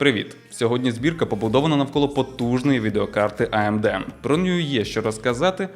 Привіт! Сьогодні збірка побудована навколо потужної відеокарти AMD. Про неї є що розказати.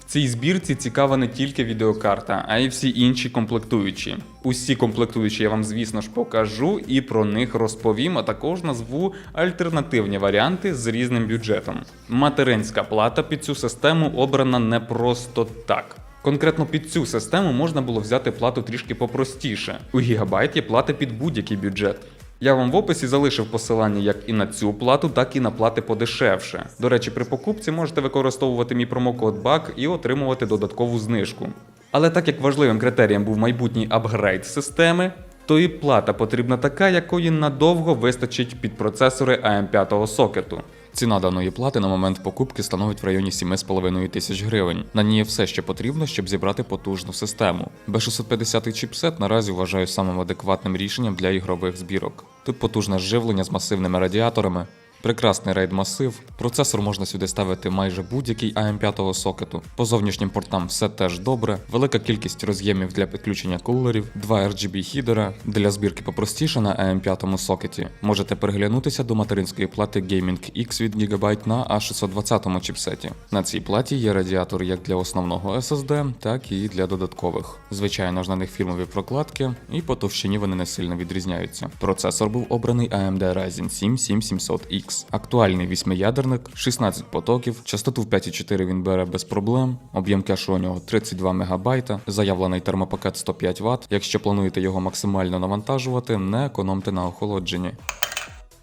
В цій збірці цікава не тільки відеокарта, а й всі інші комплектуючі. Усі комплектуючі я вам, звісно ж, покажу і про них розповім, а також назву альтернативні варіанти з різним бюджетом. Материнська плата під цю систему обрана не просто так. Конкретно під цю систему можна було взяти плату трішки попростіше. У Gigabyte є плати під будь-який бюджет. Я вам в описі залишив посилання як і на цю плату, так і на плати подешевше. До речі, при покупці можете використовувати мій промокод BAC і отримувати додаткову знижку. Але так як важливим критерієм був майбутній апгрейд системи, то і плата потрібна така, якої надовго вистачить під процесори AM5 сокету. Ціна даної плати на момент покупки становить в районі 7,5 тисяч гривень. На ній все, що потрібно, щоб зібрати потужну систему. B650 чіпсет наразі вважаю самим адекватним рішенням для ігрових збірок. Тут потужне живлення з масивними радіаторами. Прекрасний рейд масив. Процесор можна сюди ставити майже будь-який AM5 сокету. По зовнішнім портам все теж добре. Велика кількість роз'ємів для підключення кулерів, два RGB хідера. Для збірки попростіше на AM5 сокеті. Можете переглянутися до материнської плати Gaming X від Gigabyte на A620 чіпсеті. На цій платі є радіатор як для основного SSD, так і для додаткових. Звичайно ж на них фірмові прокладки, і по товщині вони не сильно відрізняються. Процесор був обраний AMD Ryzen 7 7700X. Актуальний 8-ядерник, 16 потоків, частоту в 5,4 він бере без проблем, об'єм кешу у нього 32 МБ, заявлений термопакет 105 Вт. Якщо плануєте його максимально навантажувати, не економте на охолодженні.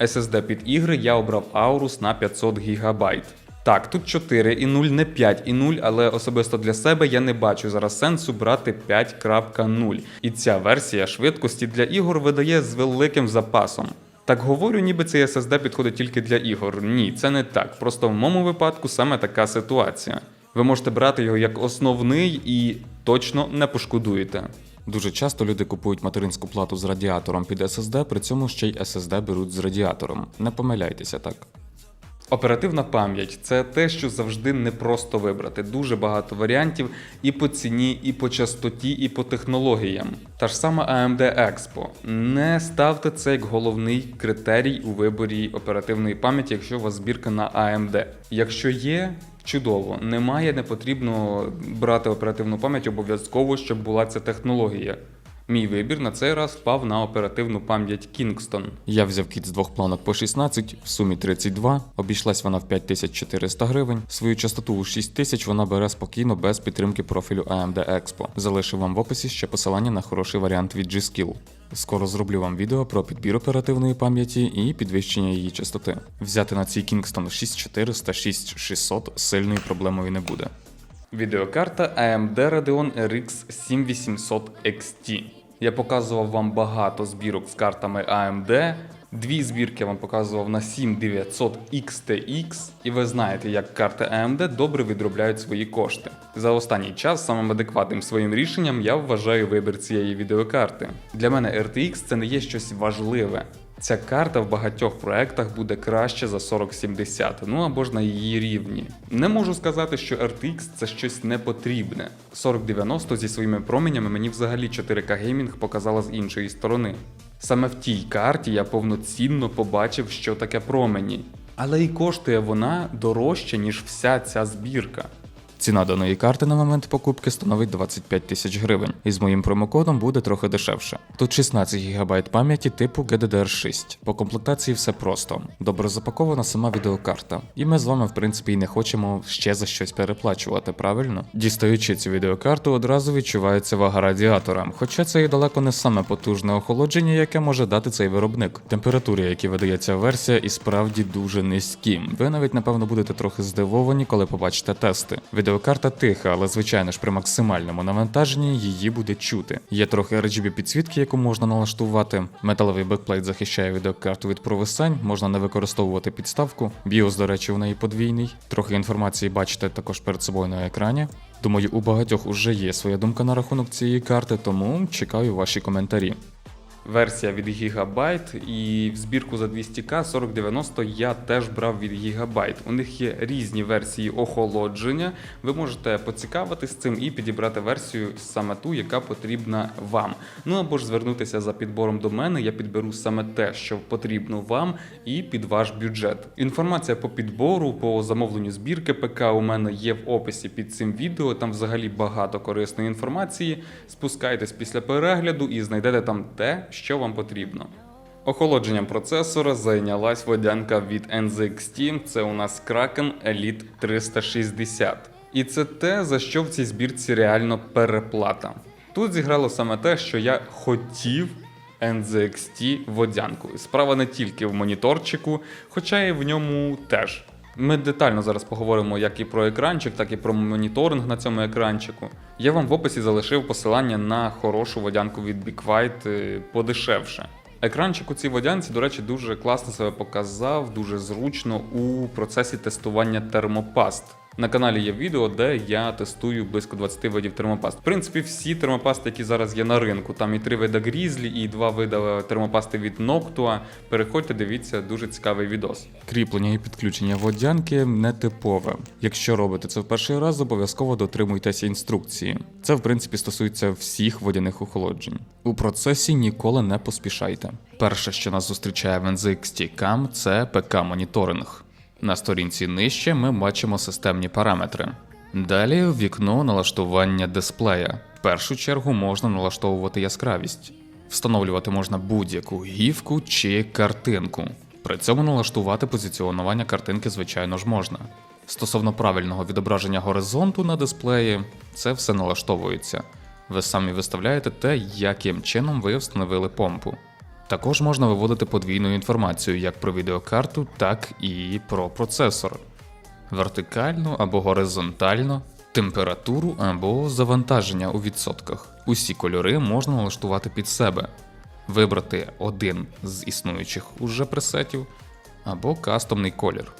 SSD під ігри я обрав Aorus на 500 ГБ. Так, тут 4,0, не 5,0, але особисто для себе я не бачу зараз сенсу брати 5.0. І ця версія швидкості для ігор видає з великим запасом. Так говорю, ніби цей SSD підходить тільки для ігор. Ні, це не так. Просто в моєму випадку саме така ситуація. Ви можете брати його як основний і точно не пошкодуєте. Дуже часто люди купують материнську плату з радіатором під SSD, при цьому ще й SSD беруть з радіатором. Не помиляйтеся так. Оперативна пам'ять це те, що завжди непросто вибрати. Дуже багато варіантів і по ціні, і по частоті, і по технологіям. Та ж сама AMD Expo. Не ставте це як головний критерій у виборі оперативної пам'яті, якщо у вас збірка на AMD. Якщо є, чудово. Немає, не потрібно брати оперативну пам'ять обов'язково, щоб була ця технологія. Мій вибір на цей раз впав на оперативну пам'ять Kingston. Я взяв кіт з двох планок по 16, в сумі 32, обійшлась вона в 5400 гривень. Свою частоту у 6000 вона бере спокійно без підтримки профілю AMD Expo. Залишив вам в описі ще посилання на хороший варіант від G-Skill. Скоро зроблю вам відео про підбір оперативної пам'яті і підвищення її частоти. Взяти на цій Kingston 6400, 6600 сильною проблемою не буде. Відеокарта AMD Radeon RX 7800 XT. Я показував вам багато збірок з картами AMD. Дві збірки я вам показував на 7900 XTX, і ви знаєте, як карти AMD добре відробляють свої кошти. За останній час самим адекватним своїм рішенням я вважаю вибір цієї відеокарти. Для мене RTX це не є щось важливе. Ця карта в багатьох проектах буде краще за 4070, ну або ж на її рівні. Не можу сказати, що RTX це щось непотрібне. 4090 зі своїми променями мені взагалі 4К геймінг показала з іншої сторони. Саме в тій карті я повноцінно побачив, що таке промені. Але і коштує вона дорожче, ніж вся ця збірка. Ціна даної карти на момент покупки становить 25 тисяч гривень, і з моїм промокодом буде трохи дешевше. Тут 16 ГБ пам'яті типу GDDR6. По комплектації все просто. Добре запакована сама відеокарта. І ми з вами, в принципі, і не хочемо ще за щось переплачувати, правильно? Дістаючи цю відеокарту, одразу відчувається вага радіатора. Хоча це і далеко не саме потужне охолодження, яке може дати цей виробник. Температури, які видає ця версія, і справді дуже низькі. Ви навіть напевно будете трохи здивовані, коли побачите тести. Відеокарта тиха, але звичайно ж при максимальному навантаженні її буде чути. Є трохи RGB підсвітки, яку можна налаштувати. Металевий бекплейт захищає відеокарту від провисань, можна не використовувати підставку. BIOS, до речі, у неї подвійний. Трохи інформації бачите також перед собою на екрані. Думаю, у багатьох уже є своя думка на рахунок цієї карти, тому чекаю ваші коментарі. Версія від Gigabyte, і в збірку за 200к 4090 я теж брав від Gigabyte. У них є різні версії охолодження. Ви можете поцікавитись цим і підібрати версію саме ту, яка потрібна вам. Ну або ж звернутися за підбором до мене. Я підберу саме те, що потрібно вам, і під ваш бюджет. Інформація по підбору, по замовленню збірки ПК у мене є в описі під цим відео. Там взагалі багато корисної інформації. Спускайтесь після перегляду і знайдете там те, що вам потрібно. Охолодженням процесора зайнялась водянка від NZXT. Це у нас Kraken Elite 360. І це те, за що в цій збірці реально переплата. Тут зіграло саме те, що я хотів NZXT водянку. Справа не тільки в моніторчику, хоча і в ньому теж. Ми детально зараз поговоримо як і про екранчик, так і про моніторинг на цьому екранчику. Я вам в описі залишив посилання на хорошу водянку від Big е, подешевше. Екранчик у цій водянці, до речі, дуже класно себе показав, дуже зручно у процесі тестування термопаст. На каналі є відео, де я тестую близько 20 видів термопаст. В принципі, всі термопасти, які зараз є на ринку, там і три вида Грізлі, і два вида термопасти від Noctua. Переходьте, дивіться, дуже цікавий відос. Кріплення і підключення водянки нетипове. Якщо робите це в перший раз, обов'язково дотримуйтеся інструкції. Це в принципі стосується всіх водяних охолоджень. У процесі ніколи не поспішайте. Перше, що нас зустрічає в NZXT Cam, це ПК-моніторинг. На сторінці нижче ми бачимо системні параметри. Далі вікно налаштування дисплея. В першу чергу можна налаштовувати яскравість. Встановлювати можна будь-яку гівку чи картинку. При цьому налаштувати позиціонування картинки, звичайно ж, можна. Стосовно правильного відображення горизонту на дисплеї, це все налаштовується. Ви самі виставляєте те, яким чином ви встановили помпу. Також можна виводити подвійну інформацію як про відеокарту, так і про процесор. Вертикально або горизонтально, температуру або завантаження у відсотках. Усі кольори можна налаштувати під себе, вибрати один з існуючих уже пресетів або кастомний колір.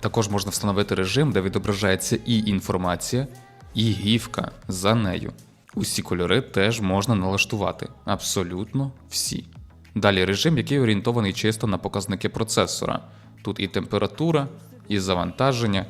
Також можна встановити режим, де відображається і інформація, і гівка за нею. Усі кольори теж можна налаштувати, абсолютно всі. Далі режим, який орієнтований чисто на показники процесора. Тут і температура, і завантаження.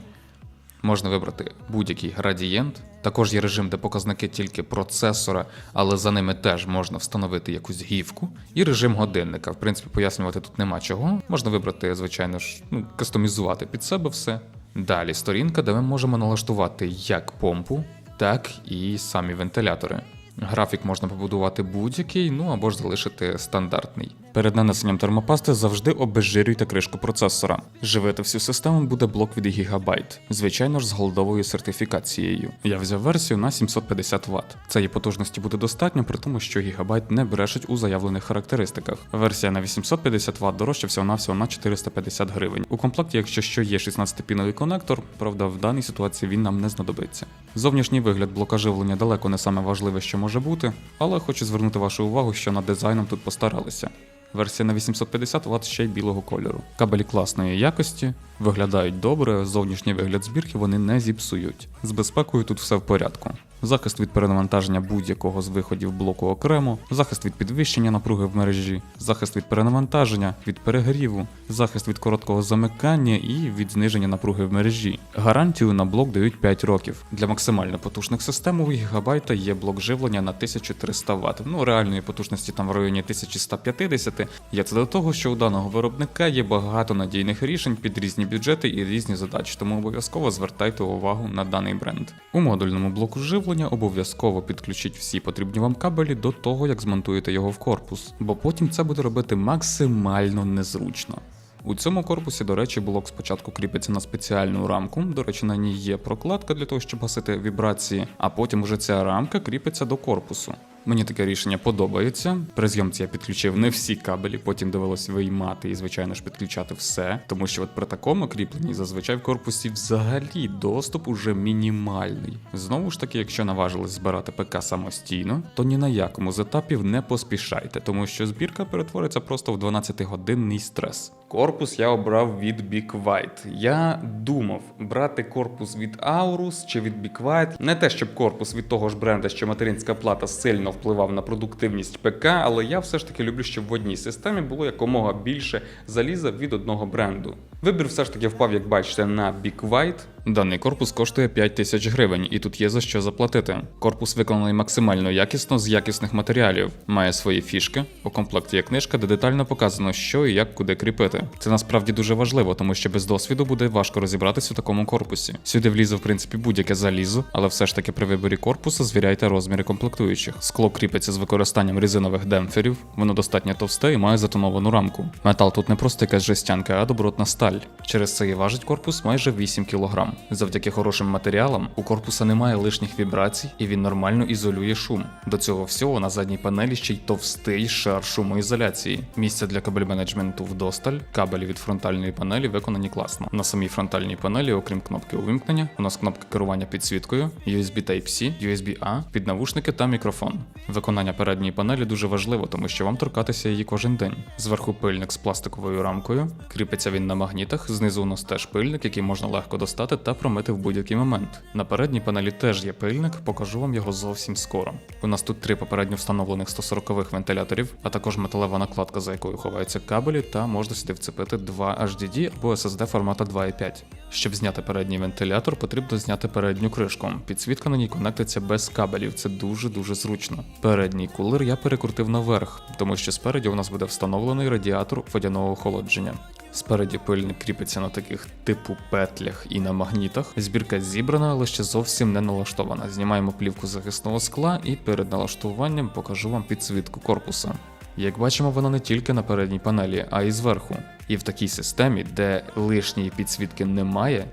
Можна вибрати будь-який градієнт. Також є режим, де показники тільки процесора, але за ними теж можна встановити якусь гівку. І режим годинника. В принципі, пояснювати тут нема чого. Можна вибрати, звичайно ж, ну, кастомізувати під себе все. Далі сторінка, де ми можемо налаштувати як помпу, так і самі вентилятори. Графік можна побудувати будь-який, ну або ж залишити стандартний. Перед нанесенням термопасти завжди обезжирюйте кришку процесора. Живити всю систему буде блок від Gigabyte, звичайно ж з голдовою сертифікацією. Я взяв версію на 750 Вт. Цієї потужності буде достатньо, при тому, що Gigabyte не брешуть у заявлених характеристиках. Версія на 850 Вт дорожча всього навсього на 450 гривень. У комплекті, якщо що є 16-піновий конектор, правда, в даній ситуації він нам не знадобиться. Зовнішній вигляд блока живлення далеко не саме важливе, що може бути, але хочу звернути вашу увагу, що над дизайном тут постаралися. Версія на 850 Вт ще й білого кольору. Кабелі класної якості, виглядають добре, зовнішній вигляд збірки вони не зіпсують. З безпекою тут все в порядку. Захист від перенавантаження будь-якого з виходів блоку окремо, захист від підвищення напруги в мережі, захист від перенавантаження, від перегріву, захист від короткого замикання і від зниження напруги в мережі. Гарантію на блок дають 5 років. Для максимально потужних систем у гігабайта є блок живлення на 1300 Вт. Ну реальної потужності там в районі 1150. Я це до того, що у даного виробника є багато надійних рішень під різні бюджети і різні задачі, тому обов'язково звертайте увагу на даний бренд. У модульному блоку живлення обов'язково підключіть всі потрібні вам кабелі до того, як змонтуєте його в корпус, бо потім це буде робити максимально незручно. У цьому корпусі, до речі, блок спочатку кріпиться на спеціальну рамку. До речі, на ній є прокладка для того, щоб гасити вібрації, а потім вже ця рамка кріпиться до корпусу. Мені таке рішення подобається. При зйомці я підключив не всі кабелі, потім довелося виймати і, звичайно ж, підключати все. Тому що от при такому кріпленні зазвичай в корпусі взагалі доступ уже мінімальний. Знову ж таки, якщо наважились збирати ПК самостійно, то ні на якому з етапів не поспішайте, тому що збірка перетвориться просто в 12-годинний стрес. Корпус я обрав від Big White. Я думав брати корпус від Aorus чи від Big White. Не те, щоб корпус від того ж бренда, що материнська плата сильно впливав на продуктивність ПК, але я все ж таки люблю, щоб в одній системі було якомога більше заліза від одного бренду. Вибір все ж таки впав, як бачите, на Big White. Даний корпус коштує 5 тисяч гривень, і тут є за що заплатити. Корпус виконаний максимально якісно з якісних матеріалів, має свої фішки. У комплекті є книжка, де детально показано, що і як куди кріпити. Це насправді дуже важливо, тому що без досвіду буде важко розібратися у такому корпусі. Сюди влізе в принципі будь-яке залізо, але все ж таки при виборі корпусу звіряйте розміри комплектуючих. Скло кріпиться з використанням резинових демпферів, воно достатньо товсте і має затоновану рамку. Метал тут не просто якась жестянка, а добротна сталь. Через це і важить корпус майже 8 кг. Завдяки хорошим матеріалам у корпуса немає лишніх вібрацій і він нормально ізолює шум. До цього всього на задній панелі ще й товстий шар шумоізоляції. Місця для кабель менеджменту вдосталь, кабелі від фронтальної панелі виконані класно. На самій фронтальній панелі, окрім кнопки увімкнення, у нас кнопка керування підсвіткою, USB Type-C, USB-A, піднавушники та мікрофон. Виконання передньої панелі дуже важливо, тому що вам торкатися її кожен день. Зверху пильник з пластиковою рамкою, кріпиться він на магнітах, знизу у нас теж пильник, який можна легко достати та промити в будь-який момент. На передній панелі теж є пильник, покажу вам його зовсім скоро. У нас тут три попередньо встановлених 140-х вентиляторів, а також металева накладка, за якою ховаються кабелі, та можна сюди вцепити два HDD або SSD формату 2.5. Щоб зняти передній вентилятор, потрібно зняти передню кришку. Підсвітка на ній конектиться без кабелів, це дуже-дуже зручно. Передній кулер я перекрутив наверх, тому що спереді у нас буде встановлений радіатор водяного охолодження. Спереді пильник кріпиться на таких типу петлях і на магнітах. Збірка зібрана, але ще зовсім не налаштована. Знімаємо плівку захисного скла і перед налаштуванням покажу вам підсвітку корпуса. Як бачимо, вона не тільки на передній панелі, а й зверху. І в такій системі, де лишньої підсвітки немає,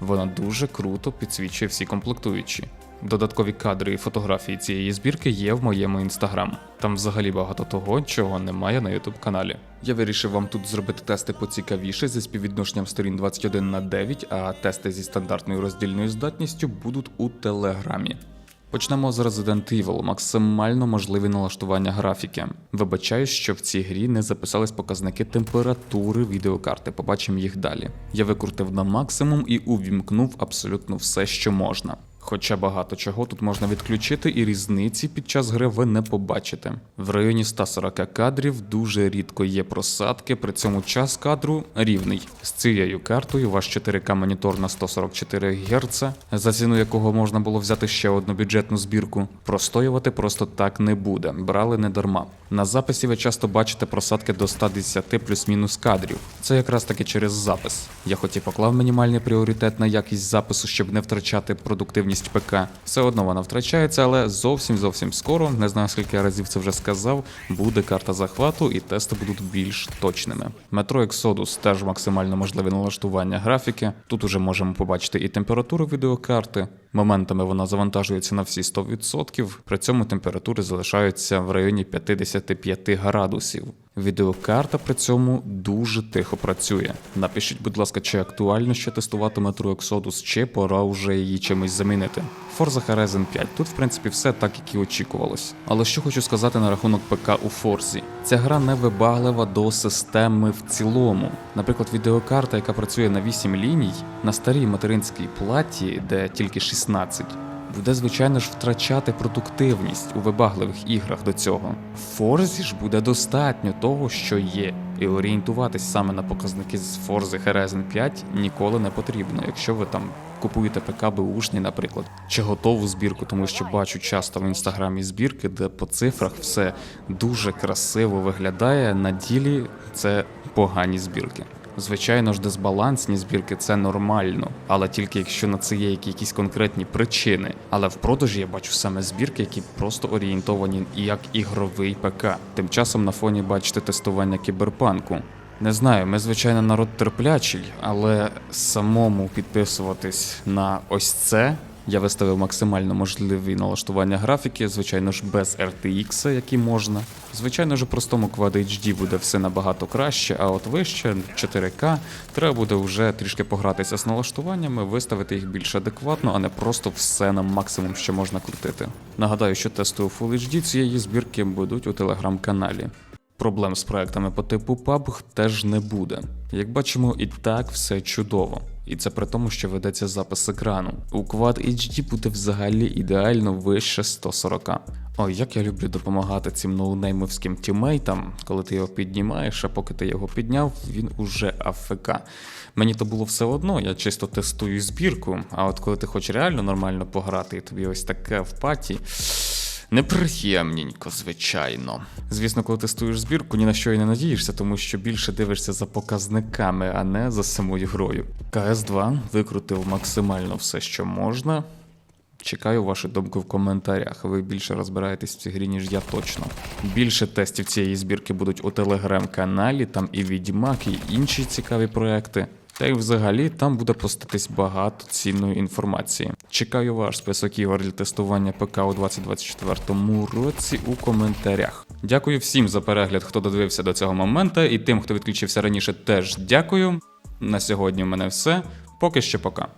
вона дуже круто підсвічує всі комплектуючі. Додаткові кадри і фотографії цієї збірки є в моєму інстаграм. Там взагалі багато того, чого немає на ютуб каналі. Я вирішив вам тут зробити тести поцікавіше зі співвідношенням сторін 21 на 9, а тести зі стандартною роздільною здатністю будуть у телеграмі. Почнемо з Resident Evil, максимально можливі налаштування графіки. Вибачаю, що в цій грі не записались показники температури відеокарти, побачимо їх далі. Я викрутив на максимум і увімкнув абсолютно все, що можна. Хоча багато чого тут можна відключити, і різниці під час гри ви не побачите. В районі 140 кадрів дуже рідко є просадки, при цьому час кадру рівний. З цією картою ваш 4К монітор на 144 Гц, за ціну якого можна було взяти ще одну бюджетну збірку, простоювати просто так не буде. Брали не дарма. На записі ви часто бачите просадки до 110 плюс-мінус кадрів. Це якраз таки через запис. Я хоч і поклав мінімальний пріоритет на якість запису, щоб не втрачати продуктивність ПК. Все одно вона втрачається, але зовсім зовсім скоро, не знаю скільки разів це вже сказав, буде карта захвату і тести будуть більш точними. Metro Exodus теж максимально можливе налаштування графіки. Тут уже можемо побачити і температуру відеокарти. Моментами вона завантажується на всі 100%, при цьому температури залишаються в районі 55 градусів. Відеокарта при цьому дуже тихо працює. Напишіть, будь ласка, чи актуально ще тестувати Metro Exodus, чи пора вже її чимось замінити. Forza Horizon 5. Тут, в принципі, все так, як і очікувалось. Але що хочу сказати на рахунок ПК у Forza. Ця гра не вибаглива до системи в цілому. Наприклад, відеокарта, яка працює на 8 ліній, на старій материнській платі, де тільки 16, буде, звичайно ж, втрачати продуктивність у вибагливих іграх до цього. В Forza ж буде достатньо того, що є. І орієнтуватись саме на показники з Forza Horizon 5 ніколи не потрібно, якщо ви там купуєте ПК беушний, наприклад, чи готову збірку, тому що бачу часто в інстаграмі збірки, де по цифрах все дуже красиво виглядає. На ділі це погані збірки. Звичайно ж, дисбалансні збірки це нормально, але тільки якщо на це є якісь конкретні причини. Але в продажі я бачу саме збірки, які просто орієнтовані як ігровий ПК. Тим часом на фоні бачите тестування кіберпанку. Не знаю, ми звичайно народ терплячий, але самому підписуватись на ось це. Я виставив максимально можливі налаштування графіки, звичайно ж, без RTX, які можна. Звичайно ж, у простому Quad HD буде все набагато краще, а от вище 4К треба буде вже трішки погратися з налаштуваннями, виставити їх більш адекватно, а не просто все на максимум, що можна крутити. Нагадаю, що тести у Full HD цієї збірки будуть у телеграм-каналі. Проблем з проектами по типу PUBG теж не буде. Як бачимо, і так все чудово. І це при тому, що ведеться запис екрану. У Quad HD буде взагалі ідеально вище 140. Ой, як я люблю допомагати цим ноунеймовським тімейтам, коли ти його піднімаєш, а поки ти його підняв, він уже АФК. Мені то було все одно, я чисто тестую збірку, а от коли ти хочеш реально нормально пограти, і тобі ось таке в паті. Неприємненько, звичайно. Звісно, коли тестуєш збірку, ні на що і не надієшся, тому що більше дивишся за показниками, а не за самою грою. КС2 викрутив максимально все, що можна. Чекаю вашу думку в коментарях. Ви більше розбираєтесь в цій грі, ніж я точно. Більше тестів цієї збірки будуть у телеграм-каналі, там і Відьмак, і інші цікаві проекти. Та й взагалі там буде постатись багато цінної інформації. Чекаю ваш список ігор для тестування ПК у 2024 році у коментарях. Дякую всім за перегляд, хто додивився до цього моменту, і тим, хто відключився раніше, теж дякую. На сьогодні в мене все. Поки що пока.